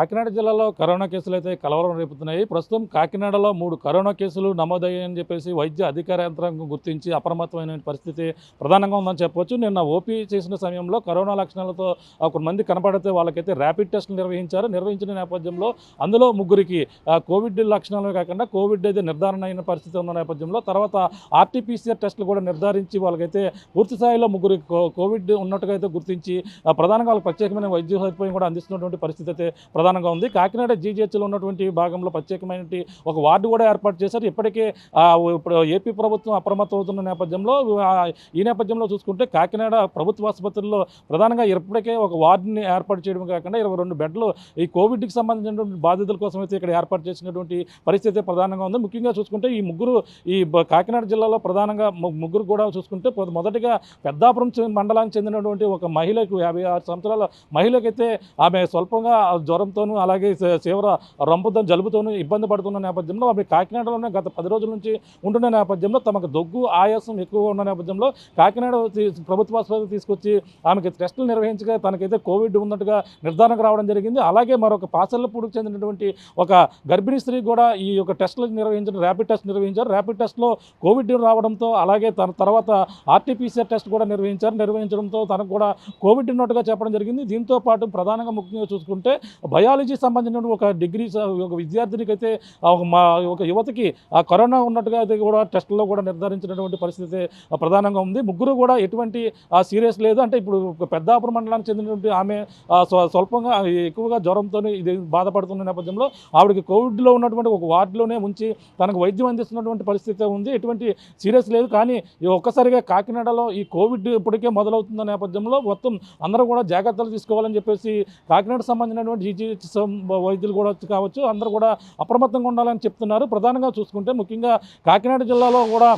కాకినాడ జిల్లాలో కరోనా కేసులు అయితే కలవరం రేపుతున్నాయి. ప్రస్తుతం కాకినాడలో మూడు కరోనా కేసులు నమోదయ్యాయని చెప్పేసి వైద్య అధికార యంత్రాంగం గుర్తించి అప్రమత్తమైన పరిస్థితి ప్రధానంగా ఉందని చెప్పొచ్చు. నిన్న ఓపీ చేసిన సమయంలో కరోనా లక్షణాలతో ఆ, కొంతమంది కనపడితే వాళ్ళకైతే ర్యాపిడ్ టెస్టులు నిర్వహించారు. నిర్వహించిన నేపథ్యంలో అందులో ముగ్గురికి కోవిడ్ లక్షణాలు కాకుండా కోవిడ్ అయితే నిర్ధారణ అయిన పరిస్థితి ఉన్న నేపథ్యంలో తర్వాత ఆర్టీపీసీఆర్ టెస్టులు కూడా నిర్ధారించి వాళ్ళకైతే పూర్తి స్థాయిలో ముగ్గురికి కోవిడ్ ఉన్నట్టుగా అయితే గుర్తించి ప్రధానంగా వాళ్ళకి ప్రత్యేకమైన వైద్య సదుపాయం కూడా అందిస్తున్నటువంటి పరిస్థితి అయితే ప్రధాన ప్రధానంగా ఉంది. కాకినాడ జీజీహెచ్లో ఉన్నటువంటి భాగంలో ప్రత్యేకమైన ఒక వార్డు కూడా ఏర్పాటు చేశారు. ఇప్పటికే ఇప్పుడు ఏపీ ప్రభుత్వం అప్రమత్తం అవుతున్న నేపథ్యంలో ఈ నేపథ్యంలో చూసుకుంటే కాకినాడ ప్రభుత్వ ఆసుపత్రుల్లో ప్రధానంగా ఇప్పటికే ఒక వార్డుని ఏర్పాటు చేయడం కాకుండా ఇరవై రెండు బెడ్లు ఈ కోవిడ్కి సంబంధించినటువంటి బాధితుల కోసం అయితే ఇక్కడ ఏర్పాటు చేసినటువంటి పరిస్థితి ప్రధానంగా ఉంది. ముఖ్యంగా చూసుకుంటే ఈ ముగ్గురు ఈ కాకినాడ జిల్లాలో ప్రధానంగా ముగ్గురు కూడా చూసుకుంటే మొదటిగా పెద్దాపురం మండలానికి చెందినటువంటి ఒక మహిళకు యాభై ఆరు సంవత్సరాల మహిళకైతే ఆమె స్వల్పంగా జ్వరంతో జ్వరంతోనూ అలాగే తీవ్ర రంపుతో జలుబుతోనూ ఇబ్బంది పడుతున్న నేపథ్యంలో అవి కాకినాడలోనే గత పది రోజుల నుంచి ఉంటున్న నేపథ్యంలో తమకు దగ్గు ఆయాసం ఎక్కువగా ఉన్న నేపథ్యంలో కాకినాడ ప్రభుత్వ ఆసుపత్రికి తీసుకొచ్చి ఆమెకి టెస్టులు నిర్వహించగా తనకైతే కోవిడ్ ఉన్నట్టుగా నిర్ధారణకు రావడం జరిగింది. అలాగే మరొక పాసర్లపూడికి చెందినటువంటి ఒక గర్భిణీ స్త్రీ కూడా ఈ యొక్క టెస్టులు నిర్వహించిన ర్యాపిడ్ టెస్ట్ నిర్వహించారు. ర్యాపిడ్ టెస్ట్లో కోవిడ్ రావడంతో అలాగే తన తర్వాత ఆర్టీపీసీఆర్ టెస్ట్ కూడా నిర్వహించారు. నిర్వహించడంతో తనకు కూడా కోవిడ్ ఉన్నట్టుగా చెప్పడం జరిగింది. దీంతో పాటు ప్రధానంగా ముఖ్యంగా చూసుకుంటే బయాలజీ సంబంధించిన ఒక డిగ్రీ ఒక విద్యార్థినికి అయితే ఒక మా ఒక యువతకి ఆ కరోనా ఉన్నట్టుగా అయితే కూడా టెస్టుల్లో కూడా నిర్ధారించినటువంటి పరిస్థితి ప్రధానంగా ఉంది. ముగ్గురు కూడా ఎటువంటి సీరియస్ లేదు. అంటే ఇప్పుడు పెద్దాపురం మండలానికి చెందినటువంటి ఆమె స్వల్పంగా ఎక్కువగా జ్వరంతో ఇది బాధపడుతున్న నేపథ్యంలో ఆవిడకి కోవిడ్లో ఉన్నటువంటి ఒక వార్డులోనే ఉంచి తనకు వైద్యం అందిస్తున్నటువంటి పరిస్థితి ఉంది. ఎటువంటి సీరియస్ లేదు. కానీ ఒక్కసారిగా కాకినాడలో ఈ కోవిడ్ ఇప్పటికే మొదలవుతున్న నేపథ్యంలో మొత్తం అందరూ కూడా జాగ్రత్తలు తీసుకోవాలని చెప్పేసి కాకినాడ సంబంధించినటువంటి జీజీహెచ్ వైద్యులు కూడా కావచ్చు. అందరూ కూడా అప్రమత్తంగా ఉండాలని చెప్తున్నారు. ప్రధానంగా చూసుకుంటే ముఖ్యంగా కాకినాడ జిల్లాలో కూడా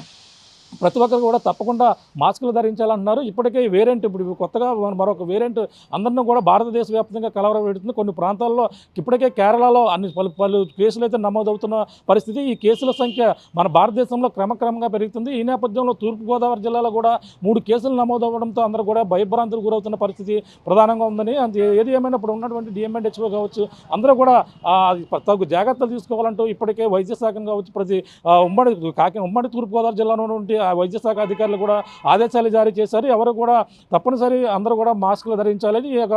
ప్రతి ఒక్కరు కూడా తప్పకుండా మాస్కులు ధరించాలంటున్నారు. ఇప్పటికే వేరియంట్ ఇప్పుడు కొత్తగా మరొక వేరియంట్ అందరినీ కూడా భారతదేశ వ్యాప్తంగా కలవరపెడుతుంది. కొన్ని ప్రాంతాల్లో ఇప్పటికే కేరళలో అన్ని పలు పలు కేసులు అయితే నమోదవుతున్న పరిస్థితి. ఈ కేసుల సంఖ్య మన భారతదేశంలో క్రమక్రమంగా పెరుగుతుంది. ఈ నేపథ్యంలో తూర్పుగోదావరి జిల్లాలో కూడా మూడు కేసులు నమోదవడంతో అందరూ కూడా భయభ్రాంతులు గురవుతున్న పరిస్థితి ప్రధానంగా ఉందని. ఏది ఏమైనా ఇప్పుడు ఉన్నటువంటి డిఎంఎండ్హెచ్ఓ కావచ్చు అందరూ కూడా తగు జాగ్రత్తలు తీసుకోవాలంటూ ఇప్పటికే వైద్య శాఖ కావచ్చు ప్రతి ఉమ్మడి కాకి ఉమ్మడి తూర్పుగోదావరి జిల్లాలో ఉన్నటువంటి వైద్య శాఖ అధికారులు కూడా ఆదేశాలు జారీ చేశారు. ఎవరు కూడా తప్పనిసరి అందరూ కూడా మాస్కులు ధరించాలని ఈ యొక్క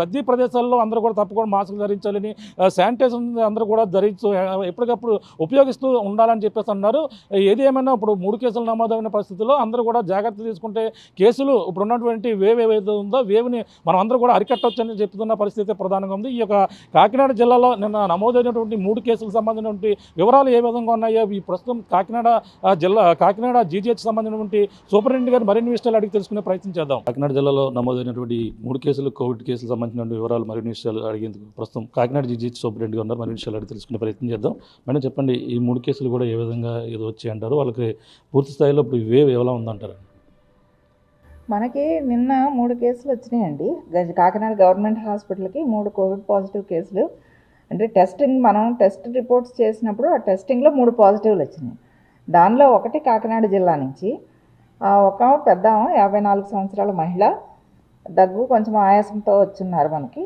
రద్దీ ప్రదేశాల్లో అందరూ కూడా తప్పకుండా మాస్కులు ధరించాలని శానిటైజర్ అందరూ కూడా ధరించు ఎప్పటికప్పుడు ఉపయోగిస్తూ ఉండాలని చెప్పేసి అన్నారు. ఏది ఏమైనా ఇప్పుడు మూడు కేసులు నమోదైన పరిస్థితుల్లో అందరూ కూడా జాగ్రత్త తీసుకుంటే కేసులు ఇప్పుడు ఉన్నటువంటి వేవ్ ఏవైతే ఉందో వేవ్ని మనం అందరూ కూడా అరికట్టవచ్చని చెప్తున్న పరిస్థితి ప్రధానంగా ఉంది. ఈ యొక్క కాకినాడ జిల్లాలో నిన్న నమోదైనటువంటి మూడు కేసులకు సంబంధించినటువంటి వివరాలు ఏ విధంగా ఉన్నాయో ఈ ప్రస్తుతం కాకినాడ జిల్లా కాకినాడ జీజీహెచ్ సంబంధించినటువంటి సూపరింటెండెంట్ గారు మరిన్ని విషయాలు అడిగి తెలుసుకునే ప్రయత్నం చేద్దాం. కాకినాడ జిల్లాలో నమోదైనటువంటి మూడు కేసులు కోవిడ్ కేసులకు సంబంధించిన వివరాలు మరిన్ని విషయాలు అడిగేందుకు ప్రస్తుతం కాకినాడ జీజీహెచ్ సూపరింటెండెంట్ గారు ఉన్నారు. మరిన్ని విషయాలు అడిగి తెలుసుకునే ప్రయత్నం చేద్దాం. మేడం చెప్పండి ఈ మూడు కేసులు కూడా ఏ విధంగా ఏదో వచ్చి అంటారు? వాళ్ళకి పూర్తి స్థాయిలో ఇప్పుడు వేవ్ ఎలా ఉందంటారు? మనకి నిన్న మూడు కేసులు వచ్చినాయండి. కాకినాడ గవర్నమెంట్ హాస్పిటల్కి మూడు కోవిడ్ పాజిటివ్ కేసులు. అంటే టెస్టింగ్ మనం టెస్ట్ రిపోర్ట్స్ చేసినప్పుడు ఆ టెస్టింగ్లో మూడు పాజిటివ్లు వచ్చినాయి. దానిలో ఒకటి కాకినాడ జిల్లా నుంచి ఒక పెద్ద యాభై నాలుగు సంవత్సరాల మహిళ దగ్గు కొంచెం ఆయాసంతో వచ్చున్నారు మనకి.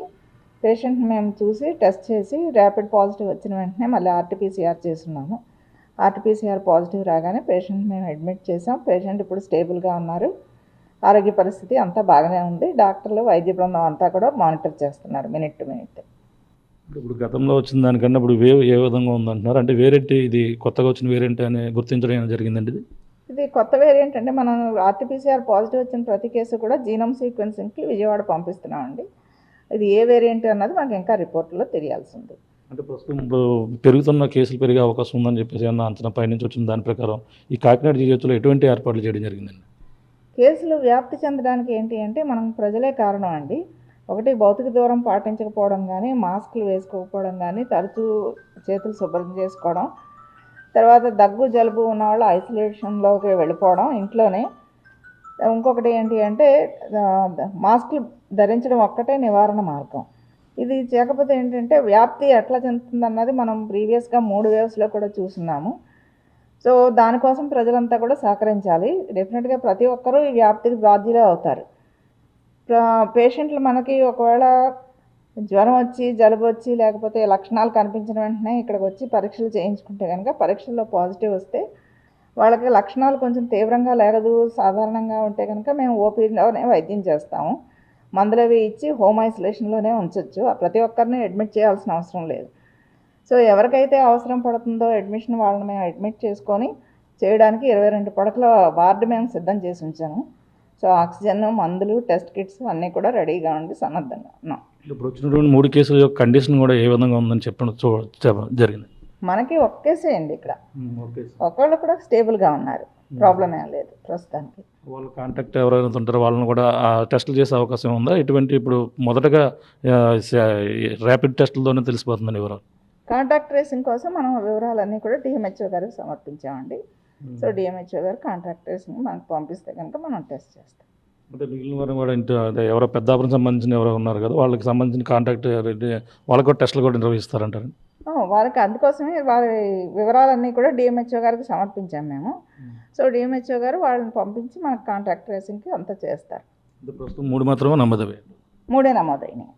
పేషెంట్ మేము చూసి టెస్ట్ చేసి ర్యాపిడ్ పాజిటివ్ వచ్చిన వెంటనే మళ్ళీ R T P C R చేస్తున్నాము. R T P C R positive రాగానే పేషెంట్ మేము అడ్మిట్ చేసాం పేషెంట్ ఇప్పుడు స్టేబుల్గా ఉన్నారు. ఆరోగ్య పరిస్థితి అంతా బాగానే ఉంది. డాక్టర్లు వైద్య బృందం అంతా కూడా మానిటర్ చేస్తున్నారు మినిట్ టు మినిట్. ఇప్పుడు గతంలో వచ్చిన దానికన్నా ఇప్పుడు వేవ్ ఏ విధంగా ఉందంటున్నారు? అంటే వేరేంటి ఇది కొత్తగా వచ్చిన వేరేంటి అని గుర్తించడం ఏమైనా జరిగిందండి ఇది? ఇది కొత్త వేరియంట్ అంటే మనం ఆర్టీపీసీఆర్ పాజిటివ్ వచ్చిన ప్రతి కేసు కూడా జీనోమ్ సీక్వెన్సింగ్కి విజయవాడ పంపిస్తున్నామండి. ఇది ఏ వేరియంట్ అన్నది మాకు ఇంకా రిపోర్ట్లో తెలియాల్సి ఉంది అంటే ప్రస్తుతం ఇప్పుడు పెరుగుతున్న కేసులు పెరిగే అవకాశం ఉందని చెప్పేసి ఏమన్నా అంచనా పైనుంచి వచ్చిన దాని ప్రకారం ఈ కాకినాడ జీజీహెచ్లో ఎటువంటి ఏర్పాట్లు చేయడం జరిగిందండి? కేసులు వ్యాప్తి చెందడానికి ఏంటి అంటే మనం ప్రజలే కారణం అండి. ఒకటి భౌతిక దూరం పాటించకపోవడం కానీ మాస్కులు వేసుకోకపోవడం కానీ తరచూ చేతులు శుభ్రం చేసుకోవడం తర్వాత దగ్గు జలుబు ఉన్న వాళ్ళు ఐసోలేషన్లోకి వెళ్ళిపోవడం ఇంట్లోనే. ఇంకొకటి ఏంటి అంటే మాస్కులు ధరించడం ఒక్కటే నివారణ మార్గం. ఇది చేయకపోతే ఏంటంటే వ్యాప్తి ఎట్లా చెందుతుంది అన్నది మనం ప్రీవియస్గా మూడు వేవ్స్లో కూడా చూస్తున్నాము. సో దానికోసం ప్రజలంతా కూడా సహకరించాలి. డెఫినెట్గా ప్రతి ఒక్కరూ ఈ వ్యాప్తికి బాధ్యులే అవుతారు. పేషెంట్లు మనకి ఒకవేళ జ్వరం వచ్చి జలుబు వచ్చి లేకపోతే లక్షణాలు కనిపించిన వెంటనే ఇక్కడికి వచ్చి పరీక్షలు చేయించుకుంటే కనుక పరీక్షల్లో పాజిటివ్ వస్తే వాళ్ళకి లక్షణాలు కొంచెం తీవ్రంగా లేగదు సాధారణంగా ఉంటే కనుక మేము ఓపీలోనే వైద్యం చేస్తాము. మందులు అవి ఇచ్చి హోమ్ ఐసోలేషన్లోనే ఉంచవచ్చు ప్రతి ఒక్కరిని అడ్మిట్ చేయాల్సిన అవసరం లేదు. సో ఎవరికైతే అవసరం పడుతుందో అడ్మిషన్ వాళ్ళని మేము అడ్మిట్ చేసుకొని చేయడానికి ఇరవై రెండు పడకల వార్డు మేము సిద్ధం చేసి ఉంచాము. సో ఆక్సిజన్ మందులు టెస్ట్ కిట్స్ అన్నీ కూడా రెడీగా ఉండి సన్నద్ధంగా ఉన్నాం. ఇప్పుడు వచ్చినటువంటి మూడు కేసుల యొక్క కండిషన్ కూడా ఏ విధంగా ఉందని చెప్పడం జరిగింది. మనకి ఒక్క కేసే అండి ఇక్కడ. ఒకళ్ళు కూడా స్టేబుల్గా ఉన్నారు. ప్రాబ్లం ఏం లేదు ప్రస్తుతానికి. వాళ్ళ కాంటాక్ట్ ఎవరైనా ఉంటారో వాళ్ళని కూడా టెస్టులు చేసే అవకాశం ఉందా? ఇటువంటి ఇప్పుడు మొదటగా ర్యాపిడ్ టెస్టులతోనే తెలిసిపోతుందని వివరాలు. కాంటాక్ట్ ట్రేసింగ్ కోసం మనం వివరాలన్నీ కూడా డిఎంహెచ్ఓ గారికి సమర్పించామండి. So D M H O గారు కాంటాక్ట్ ట్రేసింగ్ మనకు పంపిస్తే కనుక మనం టెస్ట్ చేస్తాం. అంటే మిగిలిన వారు కూడా ఇంటి అదే ఎవరో పెద్దాపురం సంబంధించిన ఎవరో ఉన్నారు కదా వాళ్ళకి సంబంధించిన కాంటాక్ట్ వాళ్ళకి కూడా టెస్టులు కూడా నిర్వహిస్తారంటారు వారికి అందుకోసమే వారి వివరాలన్నీ కూడా డిఎంహెచ్ఓ గారికి సమర్పించాం మేము. సో డిఎంహెచ్ఓ గారు వాళ్ళని పంపించి మనకు కాంటాక్ట్ ట్రేసింగ్కి అంతా చేస్తారు. ప్రస్తుతం మూడు మాత్రమే నమ్మదవే మూడే నమోదైనాయి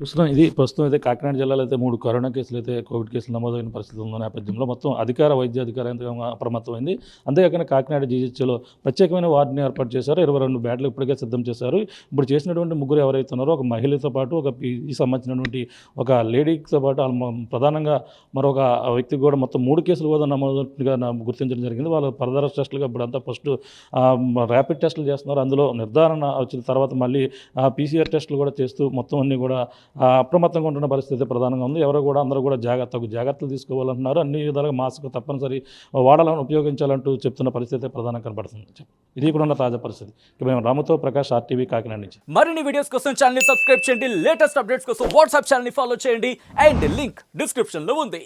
చూస్తున్నాం ఇది ప్రస్తుతం అయితే కాకినాడ జిల్లాలో అయితే మూడు కరోనా కేసులు అయితే కోవిడ్ కేసులు నమోదైన పరిస్థితి ఉన్న నేపథ్యంలో. మొత్తం అధికార వైద్య అధికారంగా అప్రమత్తమైంది. అంతేకాకుండా కాకినాడ జీహెచ్లో ప్రత్యేకమైన వార్డుని ఏర్పాటు చేశారు. ఇరవై రెండు బ్యాడ్లు ఇప్పటికే సిద్ధం చేశారు. ఇప్పుడు చేసినటువంటి ముగ్గురు ఎవరైతే ఉన్నారో ఒక మహిళతో పాటు ఒక పీజీ సంబంధించినటువంటి ఒక లేడీతో పాటు ప్రధానంగా మరొక వ్యక్తికి కూడా మొత్తం మూడు కేసులు కూడా నమోదుగా గుర్తించడం జరిగింది. వాళ్ళు ఫర్దర్ టెస్టులుగా ఇప్పుడంతా ఫస్ట్ ర్యాపిడ్ టెస్టులు చేస్తున్నారు. అందులో నిర్ధారణ వచ్చిన తర్వాత మళ్ళీ పీసీఆర్ టెస్టులు కూడా చేస్తూ మొత్తం అన్నీ కూడా అప్రమత్తంగా ఉంటున్న పరిస్థితి ప్రధానంగా ఉంది. ఎవరు కూడా అందరూ కూడా జాగ్రత్త తగు జాగ్రత్తలు తీసుకోవాలంటున్నారు. అన్ని విధాలుగా మాస్క్ తప్పనిసరి వాడాలని ఉపయోగించాలంటూ చెప్తున్న పరిస్థితి ప్రధానంగా కనబడుతుంది ఇది కూడా ఉన్న తాజా పరిస్థితి. మేము రాముతో ప్రకాష్ ఆర్టీవీ కాకినాడ నుంచి. మరిన్ని వీడియోస్ కోసం ఛానల్ సబ్స్క్రైబ్ చేయండి. లేటెస్ట్ అప్డేట్స్ కోసం వాట్సాప్ ఛానల్ ఫాలో చేయండి. అండ్ లింక్ డిస్క్రిప్షన్లో ఉంది.